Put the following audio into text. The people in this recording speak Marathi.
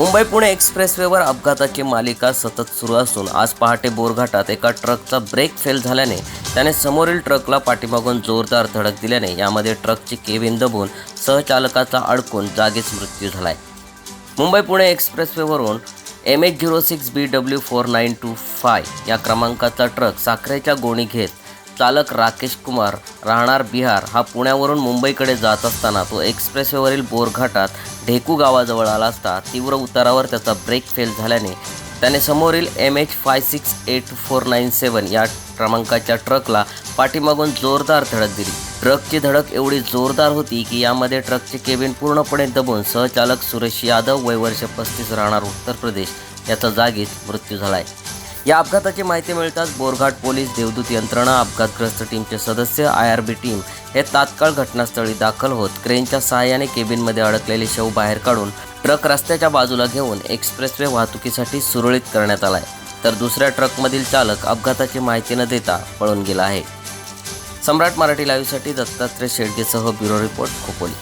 मुंबई पुणे एक्सप्रेसवेवर अपघाताची मालिका सतत सुरू असून आज पहाटे बोरघाटात एका ट्रकचा ब्रेक फेल झाल्याने त्याने समोरील ट्रकला पाठीमागून जोरदार धडक दिल्याने यामध्ये ट्रकची केबिन दबून सहचालकाचा अडकून जागीच मृत्यू झालाय. Mumbai Pune एक्सप्रेसवेवरून M H zero six B W four nine two five या क्रमांकाचा ट्रक साखरेच्या गोणी घेत चालक राकेश कुमार राहणार बिहार हा पुण्यावरून मुंबईकडे जात असताना तो एक्सप्रेसवेवरील बोरघाटात ढेकू गावाजवळ आला असता तीव्र उतारावर त्याचा ब्रेक फेल झाल्याने त्याने समोरील M H five six eight four nine seven या क्रमांकाच्या ट्रकला पाठीमागून जोरदार धडक दिली. ट्रकची धडक एवढी जोरदार होती की यामध्ये ट्रकचे केबिन पूर्णपणे दबून सहचालक सुरेश यादव वय वर्ष पस्तीस राहणार उत्तर प्रदेश याचा जागीच मृत्यू झाला आहे या अपघाताची माहिती मिळताच बोरघाट पोलीस देवदूत यंत्रणा अपघातग्रस्त टीमचे सदस्य आय आर बी टीम हे तात्काळ घटनास्थळी दाखल होत क्रेनच्या सहाय्याने केबिनमध्ये अडकलेले शव बाहेर काढून ट्रक रस्त्याच्या बाजूला घेऊन एक्सप्रेसवे वाहतुकीसाठी सुरळीत करण्यात आलाय. तर दुसऱ्या ट्रकमधील चालक अपघाताची माहिती न देता पळून गेला आहे. सम्राट मराठी लाईव्हसाठी दत्तात्रय शेडगेसह ब्युरो रिपोर्ट खोपोली.